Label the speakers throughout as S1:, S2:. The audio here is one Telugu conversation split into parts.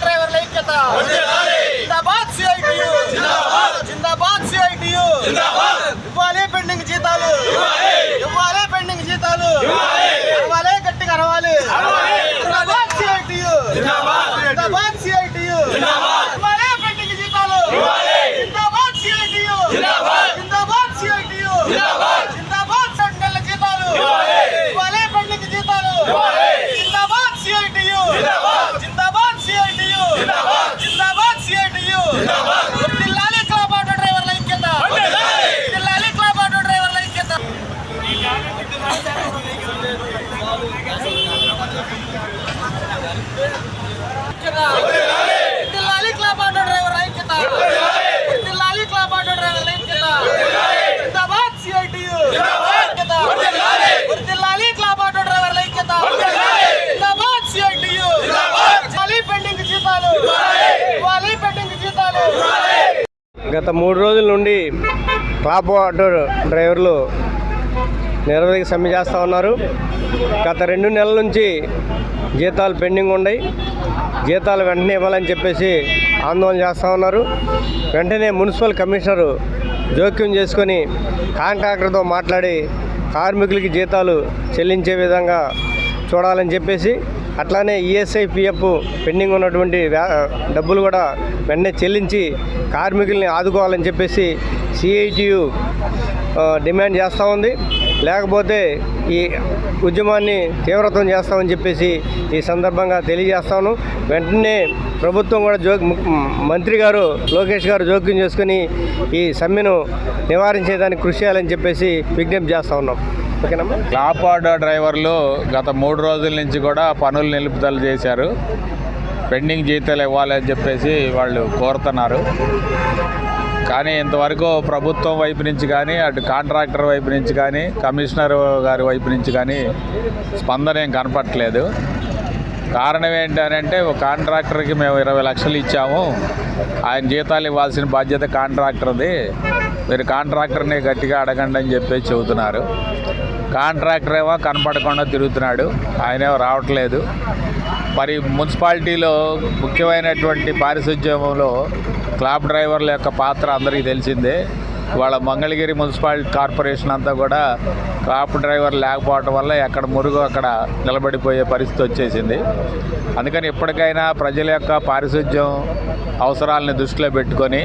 S1: డ్రైవర్ల ఐక్యత జిందాబాద్ సిఐటియు జిందాబాద్ సిఐటియు ఇవ్వాలి పెండింగ్ జీతాలు ఇవ్వాలి పెండింగ్ జీతాలు అరవాలి గట్టిగా అరవాలి జిందాబాద్ సిఐటియు జిందాబాద్ సిఐటియు ఇవ్వాలి పెండింగ్ జీతాలు జిందాబాద్ సిఐటియు జిందాబాద్ సిఐటియు జిందాబాద్ రెండు నెలల జీతాలు ఇవ్వాలి పెండింగ్ జీతాలు జిందాబాద్ సిఐటియు జిందాబాద్ సిఐటియు జిందాబాద్ సిఐటియు జిల్లాలి క్లబ్ ఆటో డ్రైవర్ల ఐక్యత జిల్లాలి క్లబ్ ఆటో డ్రైవర్ల ఐక్యత జిల్లాలి క్లబ్ ఆటో డ్రైవర్ల ఐక్యత జిల్లాలి క్లబ్ ఆటో డ్రైవర్ల ఐక్యత జిందాబాద్ సిఐటియు ఐక్యత జిల్లాలి క్లబ్ ఆటో డ్రైవర్ల ఐక్యత జిందాబాద్ సిఐటియు జిల్లాలి పెండింగ్ జీతాలు ఇవ్వాలి పెండింగ్ జీతాలు
S2: గత మూడు రోజుల నుండి క్లాప్ ఆటో డ్రైవర్లు నిరవధిక సమ్మె చేస్తూ ఉన్నారు. గత రెండు నెలల నుంచి జీతాలు పెండింగ్ ఉన్నాయి. జీతాలు వెంటనే ఇవ్వాలని చెప్పేసి ఆందోళన చేస్తూ ఉన్నారు. వెంటనే మున్సిపల్ కమిషనరు జోక్యం చేసుకొని కాంట్రాక్టర్తో మాట్లాడి కార్మికులకి జీతాలు చెల్లించే విధంగా చూడాలని చెప్పేసి అట్లానే ఈఎస్ఐ పిఎఫ్ పెండింగ్ ఉన్నటువంటి డబ్బులు కూడా వెంటనే చెల్లించి కార్మికుల్ని ఆదుకోవాలని చెప్పేసి సిఐటియు డిమాండ్ చేస్తూ ఉంది. లేకపోతే ఈ ఉద్యమాన్ని తీవ్రతం చేస్తామని చెప్పేసి ఈ సందర్భంగా తెలియజేస్తాను. వెంటనే ప్రభుత్వం కూడా జో మంత్రి గారు లోకేష్ గారు జోక్యం చేసుకుని ఈ సమ్మెను నివారించేదానికి కృషి చేయాలని చెప్పేసి విజ్ఞప్తి చేస్తూ ఉన్నాం. ఓకేనమ్మా.
S3: ఆటో డ్రైవర్లు గత మూడు రోజుల నుంచి కూడా పనులు నిలుపుదల చేశారు. పెండింగ్ జీతాలు ఇవ్వాలని చెప్పేసి వాళ్ళు కోరుతున్నారు. కానీ ఇంతవరకు ప్రభుత్వం వైపు నుంచి కానీ అటు కాంట్రాక్టర్ వైపు నుంచి కానీ కమిషనర్ గారి వైపు నుంచి కానీ స్పందన ఏం కనపట్లేదు కారణం ఏంటంటే ఒక కాంట్రాక్టర్కి మేము ఇరవై లక్షలు ఇచ్చాము. ఆయన జీతాలు ఇవ్వాల్సిన బాధ్యత కాంట్రాక్టర్ది. మీరు కాంట్రాక్టర్ని గట్టిగా అడగండి అని చెప్పేసి చెబుతున్నారు. కాంట్రాక్టర్ ఏమో కనపడకుండా తిరుగుతున్నాడు. ఆయనేమో రావట్లేదు. మరి మున్సిపాలిటీలో ముఖ్యమైనటువంటి పారిశుధ్యంలో క్లాబ్ డ్రైవర్ల యొక్క పాత్ర అందరికీ తెలిసిందే. వాళ్ళ మంగళగిరి మున్సిపాలిటీ కార్పొరేషన్ అంతా కూడా క్లాప్ డ్రైవర్ లేకపోవడం వల్ల ఎక్కడ మురుగు అక్కడ నిలబడిపోయే పరిస్థితి వచ్చేసింది. అందుకని ఎప్పటికైనా ప్రజల యొక్క పారిశుధ్యం అవసరాలని దృష్టిలో పెట్టుకొని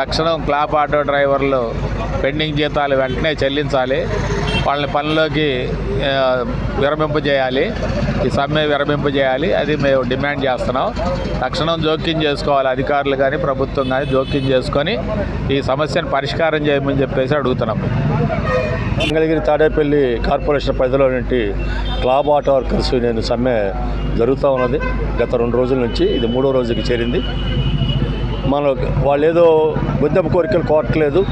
S3: తక్షణం క్లాప్ ఆటో డ్రైవర్లు పెండింగ్ జీతాలు వెంటనే చెల్లించాలి. వాళ్ళని పనిలోకి విరమింపజేయాలి ఈ సమ్మె విరమింపజేయాలి అది మేము డిమాండ్ చేస్తున్నాం. తక్షణం జోక్యం చేసుకోవాలి. అధికారులు కానీ ప్రభుత్వం కానీ జోక్యం చేసుకొని ఈ సమస్యను పరిష్కారం చేయమని చెప్పేసి అడుగుతున్నాం.
S4: మంగళగిరి తాడేపల్లి కార్పొరేషన్ పరిధిలో నుండి క్లాబ్ ఆటో వర్కర్స్ యూనియన్ సమ్మె జరుగుతూ ఉన్నది. గత రెండు రోజుల నుంచి ఇది మూడో రోజుకి చేరింది. మన వాళ్ళు ఏదో బుద్ధపు కోరికలు కోరట్లేదు.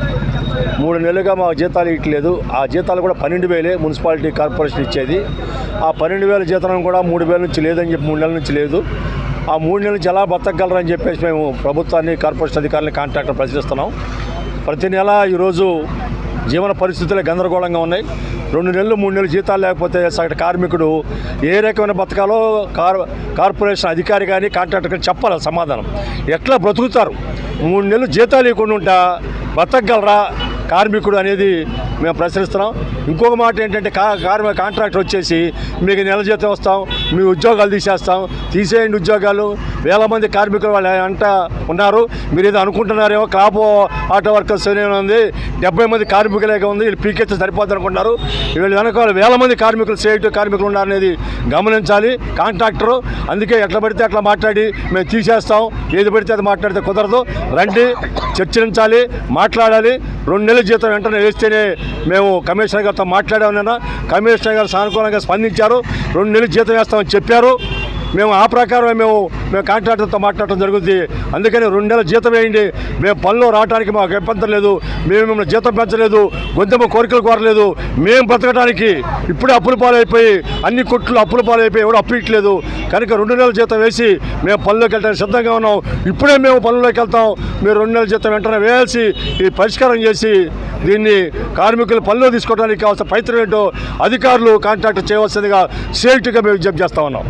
S4: మూడు నెలలుగా మా జీతాలు ఇవ్వట్లేదు. ఆ జీతాలు కూడా పన్నెండు వేలే మున్సిపాలిటీ కార్పొరేషన్ ఇచ్చేది. ఆ పన్నెండు వేల జీతనం కూడా మూడు వేల నుంచి లేదని చెప్పి మూడు నెలల నుంచి లేదు. ఆ మూడు నెలల నుంచి ఎలా బతకగలరని చెప్పేసి మేము ప్రభుత్వాన్ని కార్పొరేషన్ అధికారులని కాంట్రాక్టర్ ప్రశ్నిస్తున్నాం. ప్రతి నెల ఈరోజు జీవన పరిస్థితులే గందరగోళంగా ఉన్నాయి. రెండు నెలలు మూడు నెలలు జీతాలు లేకపోతే సగటు కార్మికుడు ఏ రకమైన బతకాలో కార్ కార్పొరేషన్ అధికారి కానీ కాంట్రాక్టర్ కానీ చెప్పాలి సమాధానం. ఎట్లా బ్రతుకుతారు? మూడు నెలలు జీతాలు ఇవ్వకుండా ఉంటా బతకగలరా కార్మికుడు అనేది మేము ప్రశ్నిస్తున్నాం. ఇంకొక మాట ఏంటంటే కా కార్మిక కాంట్రాక్టర్ వచ్చేసి మీకు నెల జీతం వస్తాం మీ ఉద్యోగాలు తీసేస్తాం తీసేయండి ఉద్యోగాలు. వేల మంది కార్మికులు వాళ్ళు అంట ఉన్నారు. మీరు ఏదో అనుకుంటున్నారేమో క్రాప్ ఆటో వర్కర్స్ ఉంది. డెబ్బై మంది కార్మికులేగా ఉంది. వీళ్ళు పీకెత్తే సరిపోద్ది అనుకుంటున్నారు. వీళ్ళు వెనక వేల మంది కార్మికులు సేటు కార్మికులు ఉన్నారనేది గమనించాలి. కాంట్రాక్టరు అందుకే ఎట్లా పడితే అట్లా మాట్లాడి మేము తీసేస్తాం. ఏది పడితే అది మాట్లాడితే కుదరదు. రండి చర్చించాలి మాట్లాడాలి. రెండు నెలల జీతం వెంటనే వేస్తేనే మేము కమిషనర్ గారితో మాట్లాడామన్నా కమిషనర్ గారు సానుకూలంగా స్పందించారు. రెండు నెలల జీతం వేస్తామని చెప్పారు. మేము ఆ ప్రకారమే మేము మేము కాంట్రాక్టర్తో మాట్లాడటం జరుగుతుంది. అందుకని రెండు నెలల జీతం వేయండి. మేము పనిలో రావడానికి మాకు ఇబ్బంది లేదు. మేము మిమ్మల్ని జీతం పెంచలేదు. గొంతెమ్మ కోరికలు కోరలేదు. మేము బ్రతకడానికి ఇప్పుడే అప్పుల పాలైపోయి అన్ని కొట్లు అప్పుల పాలైపోయి ఎవరు అప్పు ఇట్లేదు కనుక రెండు నెలల జీతం వేసి మేము పనిలోకి వెళ్ళడానికి సిద్ధంగా ఉన్నాం. ఇప్పుడే మేము పనుల్లోకి వెళ్తాం. మీరు రెండు నెలల జీతం వెంటనే వేయాల్సి ఈ పరిష్కారం చేసి దీన్ని కార్మికులు పనిలో తీసుకోవడానికి కావాల్సిన ప్రయత్నం ఏంటో అధికారులు కాంట్రాక్ట్ చేయవలసిందిగా సేఫ్టీగా మేము విజ్ఞప్తి చేస్తా ఉన్నాం.